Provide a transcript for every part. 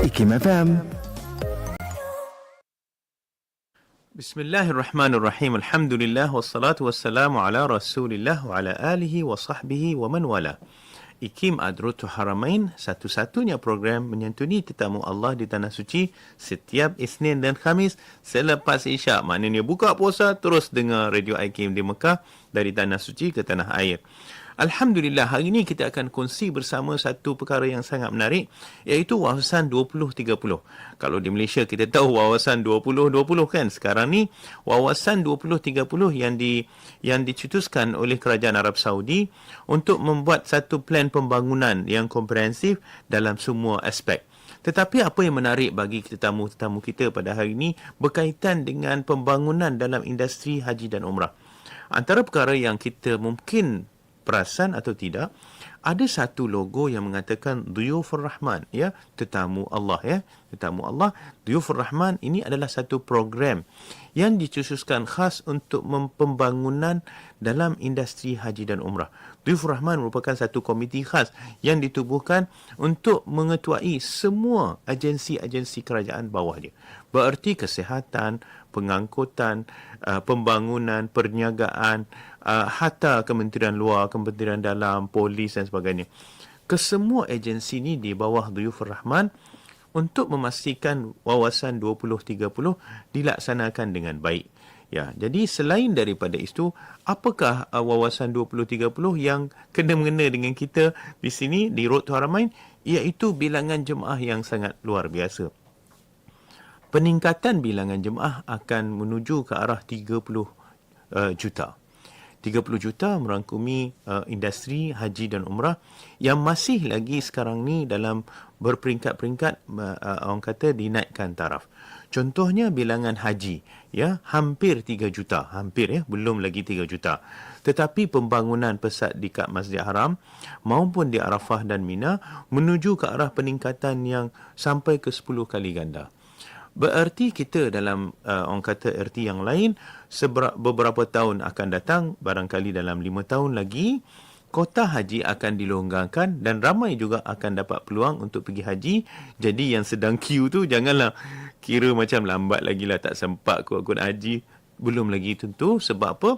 IKIM FM. Bismillahirrahmanirrahim. Alhamdulillah wassalatu wassalamu ala Rasulillah wa ala alihi wa sahbihi wa man wala. IKIM Adrutu Haramain satu-satunya program menyantuni tetamu Allah di Tanah Suci setiap Isnin dan Khamis selepas Isyak. Maknanya buka puasa terus dengar Radio IKIM di Mekah dari Tanah Suci ke Tanah Air. Alhamdulillah hari ini kita akan kongsi bersama satu perkara yang sangat menarik iaitu wawasan 20-30. Kalau di Malaysia kita tahu wawasan 20-20 kan. Sekarang ni wawasan 20-30 yang di yang dicetuskan oleh kerajaan Arab Saudi untuk membuat satu plan pembangunan yang komprehensif dalam semua aspek. Tetapi apa yang menarik bagi tetamu-tetamu kita pada hari ini berkaitan dengan pembangunan dalam industri haji dan umrah. Antara perkara yang kita mungkin perasan atau tidak ada satu logo yang mengatakan Duyufur Rahman ya tetamu Allah ya. Tetamu Allah Duyufur Rahman ini adalah satu program yang dikhususkan khas untuk pembangunan dalam industri haji dan umrah Duyufur Rahman merupakan satu komiti khas yang ditubuhkan untuk mengetuai semua agensi-agensi kerajaan bawah dia bererti kesihatan pengangkutan uh, pembangunan perniagaan uh, hatta kementerian luar, kementerian dalam, polis dan sebagainya. Kesemua agensi ini di bawah Duyufur Rahman untuk memastikan wawasan 2030 dilaksanakan dengan baik. Ya, jadi selain daripada itu, apakah uh, wawasan 2030 yang kena mengena dengan kita di sini di Road to Haramain iaitu bilangan jemaah yang sangat luar biasa. Peningkatan bilangan jemaah akan menuju ke arah 30 uh, juta. 30 juta merangkumi uh, industri haji dan umrah yang masih lagi sekarang ni dalam berperingkat-peringkat uh, uh, orang kata dinaikkan taraf. Contohnya bilangan haji ya hampir 3 juta, hampir ya belum lagi 3 juta. Tetapi pembangunan pesat di Kak Masjid Haram maupun di Arafah dan Mina menuju ke arah peningkatan yang sampai ke 10 kali ganda. Bererti kita dalam uh, orang kata erti yang lain beberapa tahun akan datang barangkali dalam lima tahun lagi kota haji akan dilonggarkan dan ramai juga akan dapat peluang untuk pergi haji. Jadi yang sedang queue tu janganlah kira macam lambat lagi lah tak sempat kot-kot haji. Belum lagi tentu sebab apa?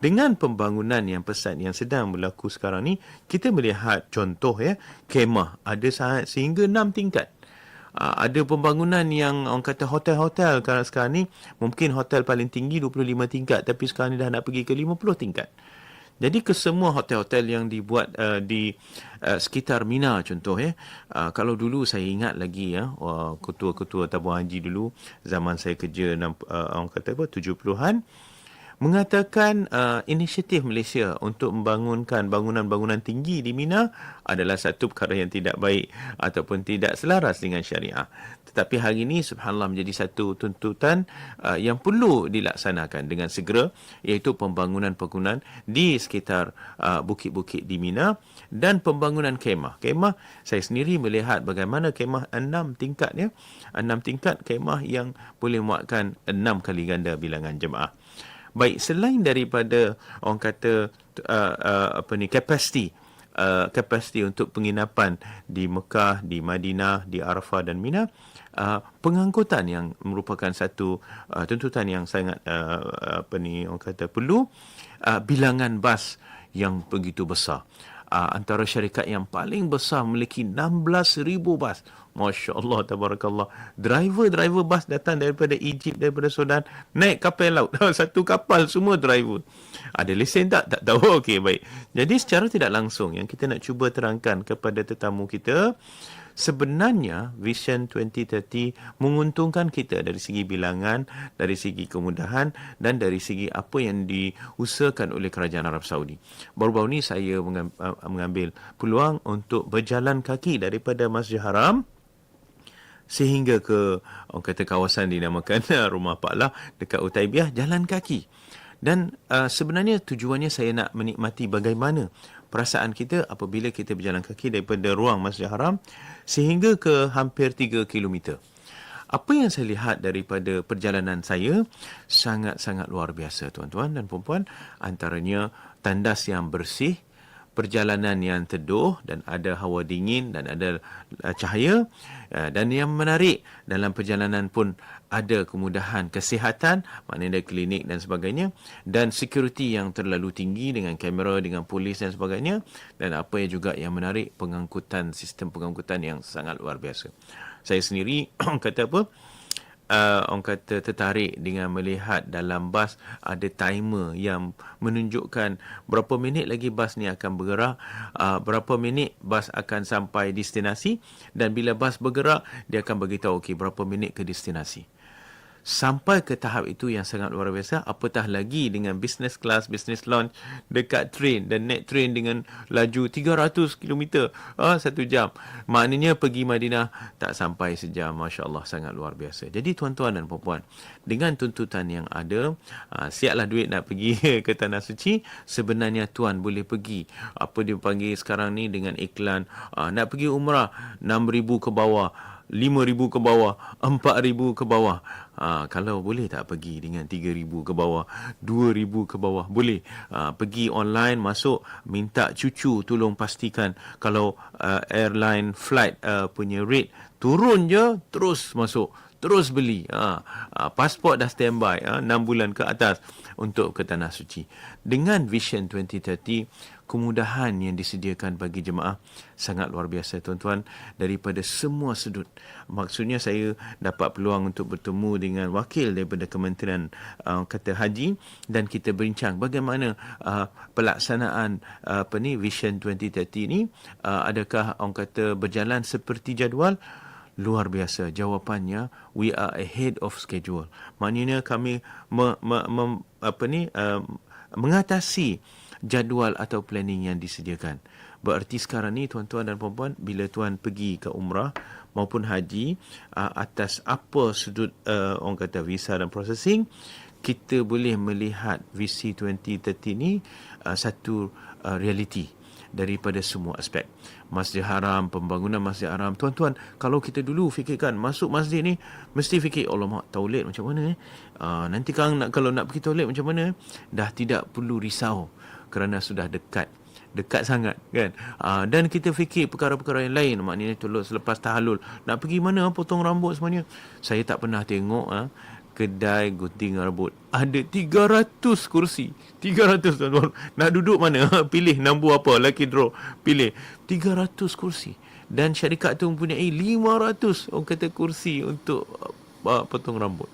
Dengan pembangunan yang pesat yang sedang berlaku sekarang ni, kita melihat contoh ya, kemah ada sehingga enam tingkat. Uh, ada pembangunan yang orang kata hotel-hotel kerana sekarang ni mungkin hotel paling tinggi 25 tingkat tapi sekarang ni dah nak pergi ke 50 tingkat. Jadi ke semua hotel-hotel yang dibuat uh, di uh, sekitar Mina contoh ya. Uh, kalau dulu saya ingat lagi ya uh, ketua-ketua tabung haji dulu zaman saya kerja uh, orang kata apa 70-an mengatakan uh, inisiatif Malaysia untuk membangunkan bangunan-bangunan tinggi di Mina adalah satu perkara yang tidak baik ataupun tidak selaras dengan syariah. Tetapi hari ini subhanallah menjadi satu tuntutan uh, yang perlu dilaksanakan dengan segera iaitu pembangunan-pembangunan di sekitar uh, bukit-bukit di Mina dan pembangunan kemah. Kemah saya sendiri melihat bagaimana kemah enam tingkat ya. Enam tingkat kemah yang boleh muatkan enam kali ganda bilangan jemaah. Baik, selain daripada orang kata uh, uh, apa ni kapasiti uh, untuk penginapan di Mekah, di Madinah, di Arafah dan Mina, uh, pengangkutan yang merupakan satu uh, tuntutan yang sangat uh, apa ni orang kata perlu uh, bilangan bas yang begitu besar. Uh, antara syarikat yang paling besar memiliki 16,000 bas. Masya Allah, tabarakallah. Driver-driver bas datang daripada Egypt, daripada Sudan, naik kapal laut. Satu kapal, semua driver. Ada lesen tak? Tak tahu. Okey, baik. Jadi secara tidak langsung, yang kita nak cuba terangkan kepada tetamu kita, sebenarnya Vision 2030 menguntungkan kita dari segi bilangan, dari segi kemudahan dan dari segi apa yang diusahakan oleh kerajaan Arab Saudi. Baru-baru ini saya mengambil peluang untuk berjalan kaki daripada Masjid Haram sehingga ke orang kata kawasan dinamakan Rumah Pak Lah dekat Utaibiah jalan kaki. Dan uh, sebenarnya tujuannya saya nak menikmati bagaimana perasaan kita apabila kita berjalan kaki daripada ruang Masjid Haram sehingga ke hampir 3 km. Apa yang saya lihat daripada perjalanan saya sangat-sangat luar biasa tuan-tuan dan puan-puan antaranya tandas yang bersih, perjalanan yang teduh dan ada hawa dingin dan ada uh, cahaya uh, dan yang menarik dalam perjalanan pun ada kemudahan kesihatan maknanya ada klinik dan sebagainya dan security yang terlalu tinggi dengan kamera dengan polis dan sebagainya dan apa yang juga yang menarik pengangkutan sistem pengangkutan yang sangat luar biasa. Saya sendiri kata apa uh, orang kata tertarik dengan melihat dalam bas ada timer yang menunjukkan berapa minit lagi bas ni akan bergerak, uh, berapa minit bas akan sampai destinasi dan bila bas bergerak dia akan beritahu okey berapa minit ke destinasi sampai ke tahap itu yang sangat luar biasa apatah lagi dengan business class business lounge dekat train dan naik train dengan laju 300 km ah satu jam. Maknanya pergi Madinah tak sampai sejam masya-Allah sangat luar biasa. Jadi tuan-tuan dan puan-puan dengan tuntutan yang ada uh, siaplah duit nak pergi ke tanah suci sebenarnya tuan boleh pergi. Apa dia panggil sekarang ni dengan iklan uh, nak pergi umrah 6000 ke bawah 5,000 ke bawah, 4,000 ke bawah. Ha, kalau boleh tak pergi dengan 3,000 ke bawah, 2,000 ke bawah. Boleh. Ha, pergi online, masuk, minta cucu tolong pastikan kalau uh, airline flight uh, punya rate turun je, terus masuk. Terus beli. Ha, ha, pasport dah standby. Ha, 6 bulan ke atas untuk ke Tanah Suci. Dengan Vision 2030, kemudahan yang disediakan bagi jemaah sangat luar biasa tuan-tuan daripada semua sudut. Maksudnya saya dapat peluang untuk bertemu dengan wakil daripada Kementerian uh, kata haji dan kita bincang bagaimana uh, pelaksanaan uh, apa ni Vision 2030 ni uh, adakah orang kata berjalan seperti jadual luar biasa. Jawapannya we are ahead of schedule. Maknanya kami me, me, me, apa ni uh, mengatasi jadual atau planning yang disediakan. Berarti sekarang ni tuan-tuan dan puan-puan bila tuan pergi ke umrah maupun haji uh, atas apa sudut uh, orang kata visa dan processing kita boleh melihat visi 2030 ni uh, satu uh, reality daripada semua aspek. Masjid Haram, pembangunan Masjid Haram. Tuan-tuan, kalau kita dulu fikirkan masuk masjid ni, mesti fikir, Allah mak, toilet macam mana? Eh? Uh, nanti kan nak, kalau nak pergi toilet macam mana? Dah tidak perlu risau kerana sudah dekat dekat sangat kan uh, dan kita fikir perkara-perkara yang lain maknanya tolong selepas tahalul nak pergi mana potong rambut semuanya saya tak pernah tengok uh, kedai gunting rambut. Ada 300 kursi. 300 tuan-tuan. Nak duduk mana? Pilih nombor apa? Lucky draw. Pilih. 300 kursi. Dan syarikat tu mempunyai 500 orang kata kursi untuk uh, potong rambut.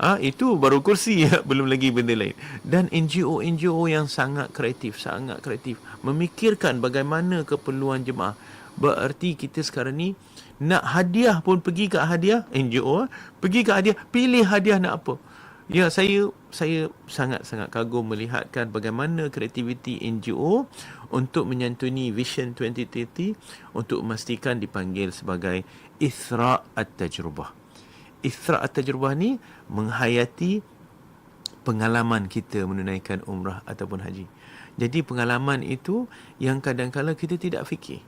Ah ha, itu baru kursi. Ya, belum lagi benda lain. Dan NGO NGO yang sangat kreatif, sangat kreatif memikirkan bagaimana keperluan jemaah. Berarti kita sekarang ni nak hadiah pun pergi ke hadiah NGO, pergi ke hadiah, pilih hadiah nak apa. Ya, saya saya sangat-sangat kagum melihatkan bagaimana kreativiti NGO untuk menyantuni Vision 2030 untuk memastikan dipanggil sebagai Isra' at-Tajrubah. Isra' at-Tajrubah ni menghayati pengalaman kita menunaikan umrah ataupun haji. Jadi pengalaman itu yang kadang-kadang kita tidak fikir.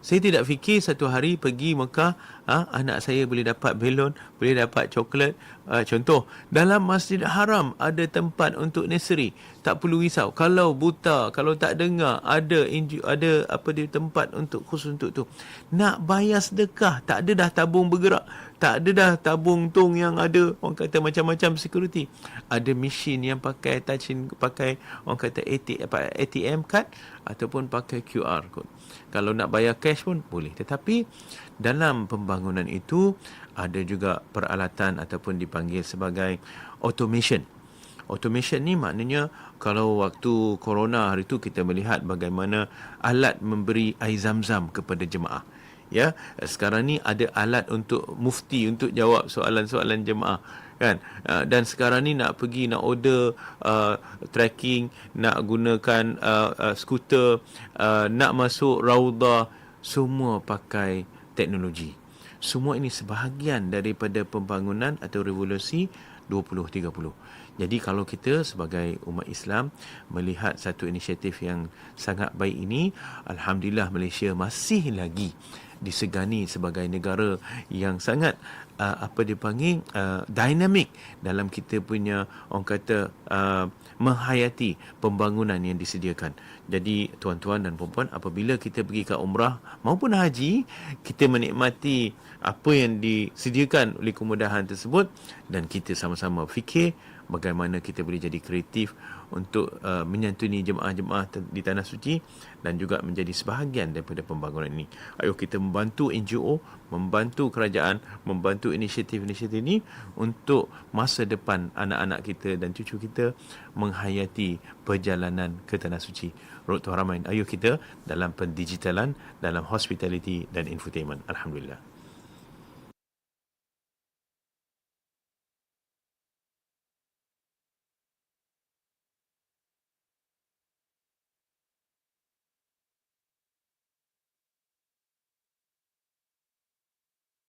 Saya tidak fikir satu hari pergi Mekah, ha, anak saya boleh dapat belon, boleh dapat coklat. Ha, contoh, dalam Masjid Haram ada tempat untuk nursery. Tak perlu risau. Kalau buta, kalau tak dengar, ada ada apa dia tempat untuk khusus untuk tu. Nak bayar sedekah, tak ada dah tabung bergerak. Tak ada dah tabung tong yang ada orang kata macam-macam security. Ada mesin yang pakai touching, pakai orang kata ATM card ataupun pakai QR code. Kalau nak bayar cash pun boleh. Tetapi dalam pembangunan itu ada juga peralatan ataupun dipanggil sebagai automation. Automation ni maknanya kalau waktu corona hari itu kita melihat bagaimana alat memberi air zam-zam kepada jemaah. Ya, sekarang ni ada alat untuk mufti untuk jawab soalan-soalan jemaah kan? Uh, dan sekarang ni nak pergi nak order uh, tracking nak gunakan uh, uh, skuter uh, nak masuk rauda semua pakai teknologi. Semua ini sebahagian daripada pembangunan atau revolusi 2030 jadi kalau kita sebagai umat Islam melihat satu inisiatif yang sangat baik ini alhamdulillah Malaysia masih lagi disegani sebagai negara yang sangat uh, apa dipanggil uh, dinamik dalam kita punya orang kata uh, menghayati pembangunan yang disediakan. Jadi tuan-tuan dan puan-puan apabila kita pergi ke umrah maupun haji kita menikmati apa yang disediakan oleh kemudahan tersebut dan kita sama-sama fikir bagaimana kita boleh jadi kreatif untuk uh, menyantuni jemaah-jemaah di tanah suci dan juga menjadi sebahagian daripada pembangunan ini. Ayo kita membantu NGO, membantu kerajaan, membantu inisiatif-inisiatif ini untuk masa depan anak-anak kita dan cucu kita menghayati perjalanan ke tanah suci. Road to Haramain. Ayo kita dalam pendigitalan, dalam hospitality dan infotainment. Alhamdulillah.